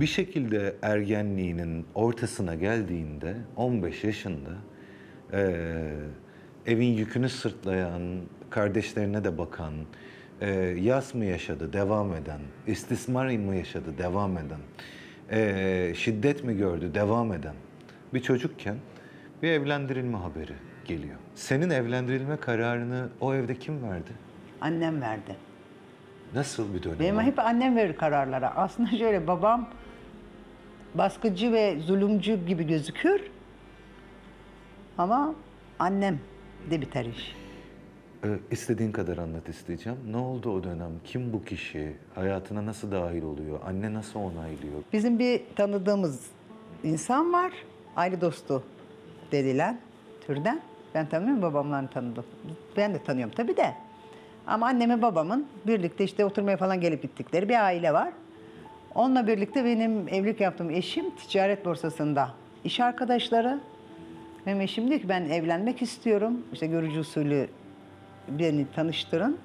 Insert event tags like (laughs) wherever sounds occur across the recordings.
bir şekilde ergenliğinin ortasına geldiğinde 15 yaşında eee, evin yükünü sırtlayan, kardeşlerine de bakan, eee, yas mı yaşadı, devam eden, istismar mı yaşadı, devam eden, eee, şiddet mi gördü, devam eden bir çocukken bir evlendirilme haberi geliyor. Senin evlendirilme kararını o evde kim verdi? Annem verdi. Nasıl bir dönem? Benim o? hep annem verir kararlara. Aslında şöyle babam baskıcı ve zulümcü gibi gözükür. Ama annem de biter iş. Ee, istediğin kadar anlat isteyeceğim. Ne oldu o dönem? Kim bu kişi? Hayatına nasıl dahil oluyor? Anne nasıl onaylıyor? Bizim bir tanıdığımız insan var. Aile dostu dediler türden. Ben tanımıyorum babamlarını tanıdım. Ben de tanıyorum tabii de. Ama annemi babamın birlikte işte oturmaya falan gelip gittikleri bir aile var. Onunla birlikte benim evlilik yaptığım eşim ticaret borsasında iş arkadaşları. Benim eşim diyor ki ben evlenmek istiyorum. İşte görücü usulü beni tanıştırın.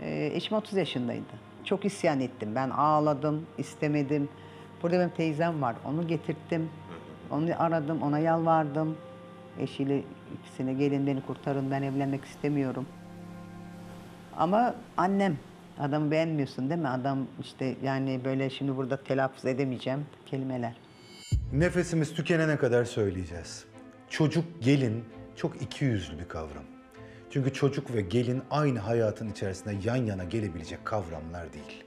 Ee, eşim 30 yaşındaydı. Çok isyan ettim. Ben ağladım, istemedim. Burada benim teyzem var. Onu getirttim. Onu aradım, ona yalvardım. Eşiyle ikisine gelin beni kurtarın ben evlenmek istemiyorum. Ama annem, adamı beğenmiyorsun değil mi? Adam işte yani böyle şimdi burada telaffuz edemeyeceğim kelimeler. Nefesimiz tükenene kadar söyleyeceğiz. Çocuk gelin çok iki yüzlü bir kavram. Çünkü çocuk ve gelin aynı hayatın içerisinde yan yana gelebilecek kavramlar değil.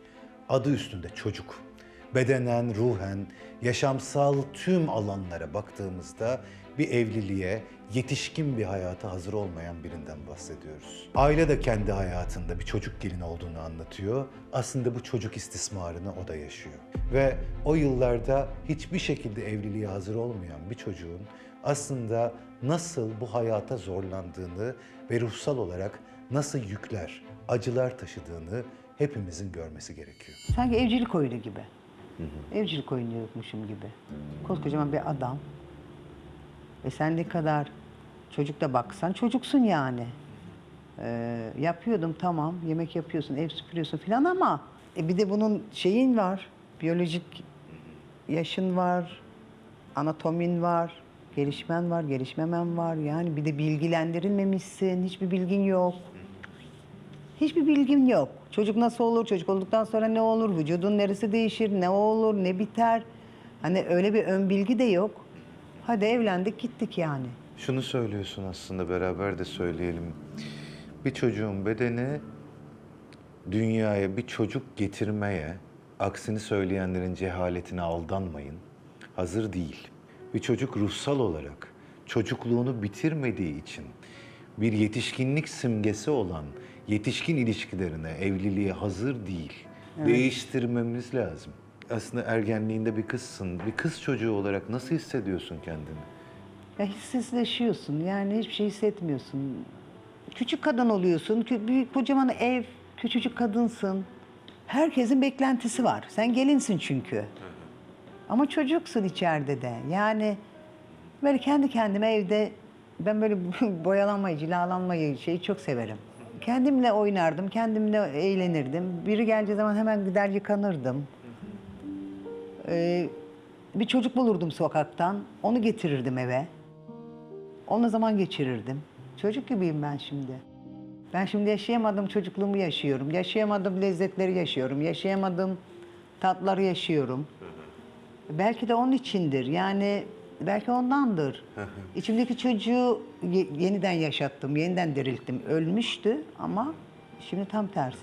Adı üstünde çocuk. Bedenen, ruhen, yaşamsal tüm alanlara baktığımızda bir evliliğe, yetişkin bir hayata hazır olmayan birinden bahsediyoruz. Aile de kendi hayatında bir çocuk gelin olduğunu anlatıyor. Aslında bu çocuk istismarını o da yaşıyor. Ve o yıllarda hiçbir şekilde evliliğe hazır olmayan bir çocuğun aslında nasıl bu hayata zorlandığını ve ruhsal olarak nasıl yükler, acılar taşıdığını hepimizin görmesi gerekiyor. Sanki evcilik oyunu gibi. Evcilik oynuyormuşum gibi. Koskocaman bir adam. Ve sen ne kadar çocuk da baksan çocuksun yani. Ee, yapıyordum tamam, yemek yapıyorsun, ev süpürüyorsun falan ama e, bir de bunun şeyin var, biyolojik yaşın var, anatomin var, gelişmen var, gelişmemen var. Yani bir de bilgilendirilmemişsin, hiçbir bilgin yok. Hiçbir bilgim yok. Çocuk nasıl olur, çocuk olduktan sonra ne olur, vücudun neresi değişir, ne olur, ne biter. Hani öyle bir ön bilgi de yok. Hadi evlendik gittik yani. Şunu söylüyorsun aslında beraber de söyleyelim. Bir çocuğun bedeni dünyaya bir çocuk getirmeye, aksini söyleyenlerin cehaletine aldanmayın, hazır değil. Bir çocuk ruhsal olarak çocukluğunu bitirmediği için bir yetişkinlik simgesi olan yetişkin ilişkilerine, evliliğe hazır değil. Değiştirmemiz lazım. Aslında ergenliğinde bir kızsın. Bir kız çocuğu olarak nasıl hissediyorsun kendini? Ya hissizleşiyorsun yani hiçbir şey hissetmiyorsun. Küçük kadın oluyorsun, büyük kocaman ev, küçücük kadınsın. Herkesin beklentisi var. Sen gelinsin çünkü. Ama çocuksun içeride de. Yani böyle kendi kendime evde ben böyle (laughs) boyalanmayı, cilalanmayı şeyi çok severim. Kendimle oynardım, kendimle eğlenirdim. Biri geldiği zaman hemen gider yıkanırdım. Ee, bir çocuk bulurdum sokaktan, onu getirirdim eve. Onunla zaman geçirirdim. Çocuk gibiyim ben şimdi. Ben şimdi yaşayamadığım çocukluğumu yaşıyorum. Yaşayamadığım lezzetleri yaşıyorum. Yaşayamadığım tatları yaşıyorum. Belki de onun içindir. Yani belki ondandır. (laughs) İçimdeki çocuğu ye- yeniden yaşattım, yeniden dirilttim. Ölmüştü ama şimdi tam tersi.